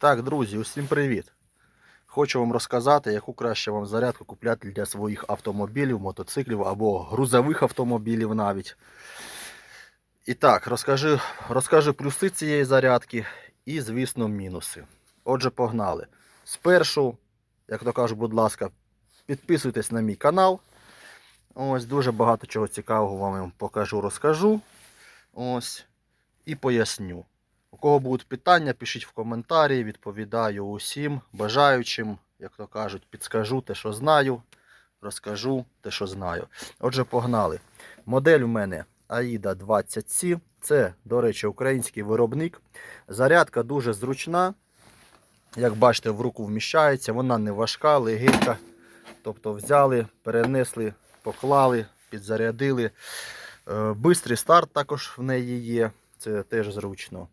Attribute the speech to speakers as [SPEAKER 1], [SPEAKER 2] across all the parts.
[SPEAKER 1] Так, друзі, усім привіт! Хочу вам розказати, яку краще вам зарядку купляти для своїх автомобілів, мотоциклів або грузових автомобілів навіть. І так, розкажу, розкажу плюси цієї зарядки і, звісно, мінуси. Отже, погнали. Спершу, як то кажуть, будь ласка, підписуйтесь на мій канал. Ось дуже багато чого цікавого вам покажу, розкажу. Ось. І поясню. У кого будуть питання, пишіть в коментарі, відповідаю усім бажаючим, як то кажуть, підскажу те, що знаю, розкажу те, що знаю. Отже, погнали. Модель у мене AIDA 20C. Це, до речі, український виробник. Зарядка дуже зручна. Як бачите, в руку вміщається, вона не важка, легенька. Тобто взяли, перенесли, поклали, підзарядили. Е, Бистрий старт також в неї є. Це теж зручно.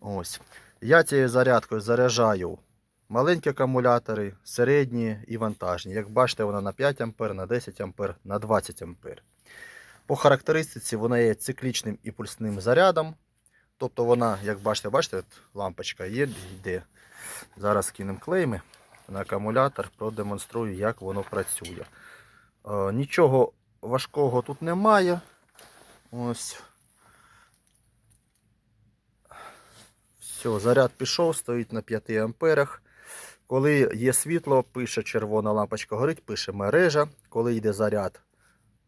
[SPEAKER 1] Ось. Я цією зарядкою заряджаю маленькі акумулятори, середні і вантажні. Як бачите, вона на 5 А, на 10 А, на 20 А. По характеристиці вона є циклічним імпульсним зарядом. Тобто вона, як бачите, бачите, лампочка є, йде. Зараз кинемо клейми на акумулятор, продемонструю, як воно працює. Е, нічого важкого тут немає. Ось. Все, заряд пішов, стоїть на 5 амперах. Коли є світло, пише червона лампочка горить, пише мережа. Коли йде заряд,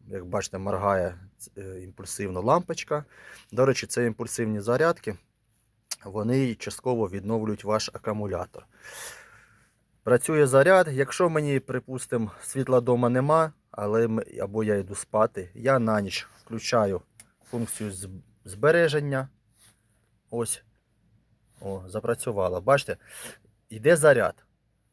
[SPEAKER 1] як бачите, моргає е, імпульсивно лампочка. До речі, це імпульсивні зарядки, вони частково відновлюють ваш акумулятор. Працює заряд. Якщо мені, припустимо, світла вдома нема, але або я йду спати, я на ніч включаю функцію збереження. Ось. О, запрацювала. Бачите, йде заряд.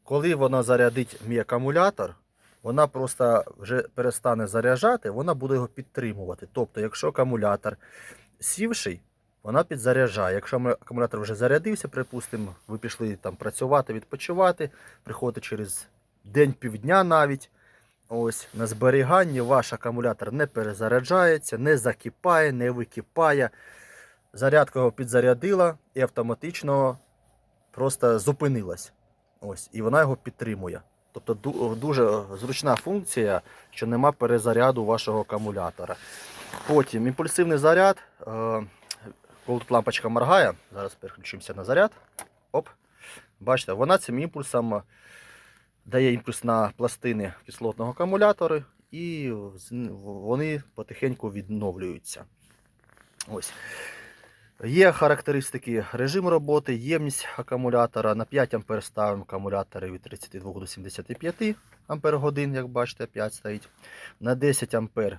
[SPEAKER 1] Коли вона зарядить мій акумулятор, вона просто вже перестане заряджати, вона буде його підтримувати. Тобто, якщо акумулятор сівший, вона підзаряджає. Якщо акумулятор вже зарядився, припустимо, ви пішли там працювати, відпочивати, приходите через день-півдня навіть. Ось на зберіганні ваш акумулятор не перезаряджається, не закипає, не википає. Зарядка його підзарядила і автоматично просто зупинилась. Ось, і вона його підтримує. Тобто дуже зручна функція, що нема перезаряду вашого акумулятора. Потім імпульсивний заряд. е, Коли тут лампочка моргає, зараз переключимося на заряд. Оп. Бачите, вона цим імпульсом дає імпульс на пластини кислотного акумулятора, і вони потихеньку відновлюються. Ось. Є характеристики режиму роботи, ємність акумулятора. На 5 А ставимо акумулятори від 32 до 75 Ах, як бачите, 5 стоїть. На 10 А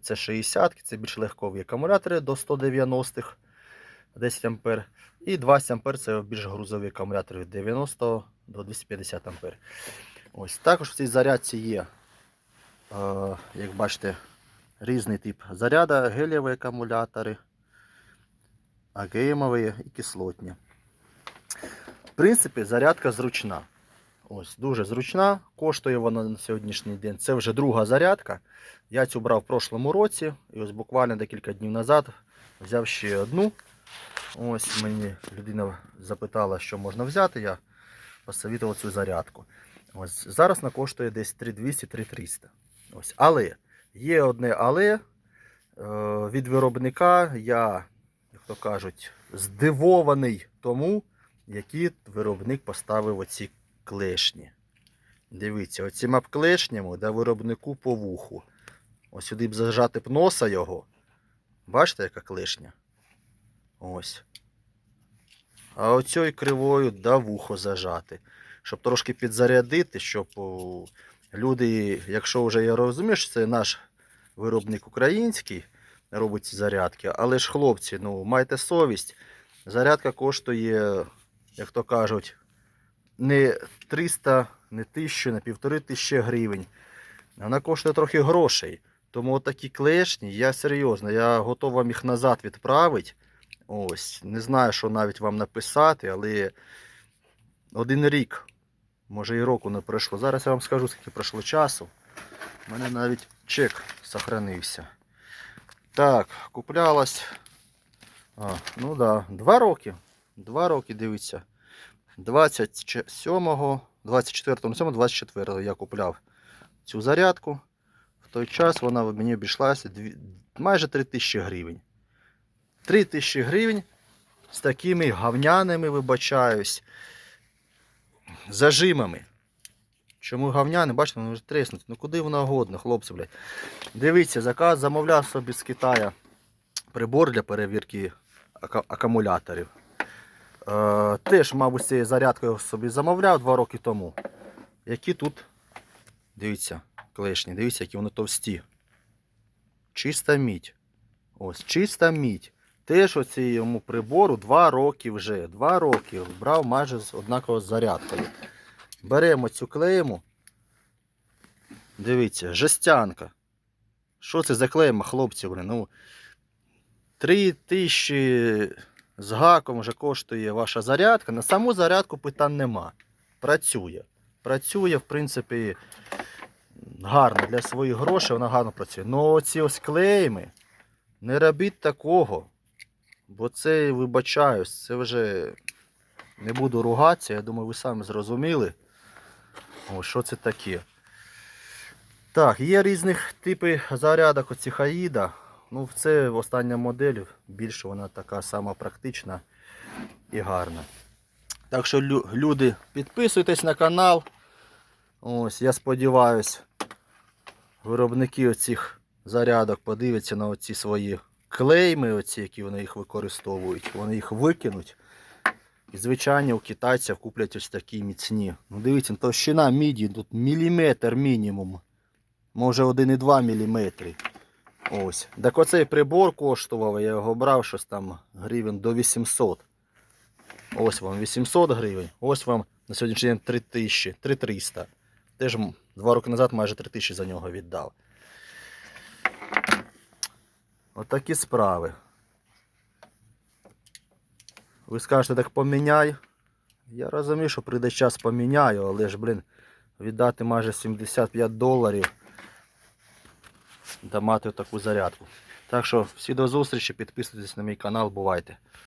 [SPEAKER 1] це 60 це більш легкові акумулятори до 190 10 А. І 20 А це більш грузові акумулятори від 90 до 250 А. Ось. Також в цій зарядці є, е, як бачите, різний тип заряда, гелєві акумулятори агеємові і кислотні. В принципі, зарядка зручна. Ось, дуже зручна. Коштує вона на сьогоднішній день. Це вже друга зарядка. Я цю брав в прошлому році. І ось буквально декілька днів назад взяв ще одну. Ось мені людина запитала, що можна взяти. Я посовітував цю зарядку. Ось, зараз вона коштує десь 3200-3300. Ось. Але є одне але е, від виробника я то кажуть, здивований тому, які виробник поставив оці клешні. Дивіться, оціма б клешнями да виробнику по вуху. Ось сюди б зажати б носа його. Бачите, яка клешня? Ось. А оцьою кривою да вухо зажати. Щоб трошки підзарядити, щоб люди, якщо вже я розумію, що це наш виробник український, робить ці зарядки. Але ж, хлопці, ну майте совість. Зарядка коштує, як то кажуть, не 300, не 1000, не півтори тисячі гривень. Вона коштує трохи грошей. Тому такі клешні, я серйозно, я готов вам їх назад відправити. Ось, не знаю, що навіть вам написати, але один рік, може і року не пройшло. Зараз я вам скажу, скільки пройшло часу. У мене навіть чек сохранився. Так, куплялась. А, ну да, два роки. Два роки, дивіться. 27, 24, 7, 24 я купляв цю зарядку. В той час вона мені обійшлася майже 3 тисячі гривень. 3 тисячі гривень з такими гавняними, вибачаюсь, зажимами. Чому гавняни? Бачите, воно вже треснуть. Ну куди воно годно, хлопці, блядь. Дивіться, заказ замовляв собі з Китая прибор для перевірки акумуляторів. Е, теж, мабуть, цією зарядкою собі замовляв два роки тому. Які тут, дивіться, клешні, дивіться, які вони товсті. Чиста мідь. Ось, чиста мідь. Теж оцьому прибору два роки вже. Два роки. Брав майже з однаково з зарядкою. Беремо цю клейму. Дивіться, жестянка. Що це за клейма, хлопці, блин? Ну, 3 тисячі з гаком вже коштує ваша зарядка. На саму зарядку питань нема. Працює. Працює, в принципі, гарно для своїх грошей, вона гарно працює. Ну оці ось клейми. Не робіть такого. Бо це, вибачаюсь, це вже не буду ругатися, я думаю, ви самі зрозуміли. О, що це таке. Так, є різних типів зарядок оцих Аїда. Ну, це остання модель, більше вона така сама практична і гарна. Так що, люди, підписуйтесь на канал. Ось, я сподіваюсь, виробники оцих зарядок подивляться на оці свої клейми, оці, які вони їх використовують. Вони їх викинуть. І, звичайно, у китайців куплять ось такі міцні. Ну, дивіться, товщина міді тут міліметр мінімум. Може 1,2 мм. Ось. Так оцей прибор коштував, я його брав щось там гривень до 800. Ось вам 800 гривень. Ось вам на сьогоднішній день 3000, 3300. Теж два роки назад майже 3000 за нього віддав. Отакі справи. Ви скажете, так поміняй. Я розумію, що прийде час поміняю, але ж, блін, віддати майже 75 доларів та мати таку зарядку. Так що всі до зустрічі, підписуйтесь на мій канал, бувайте.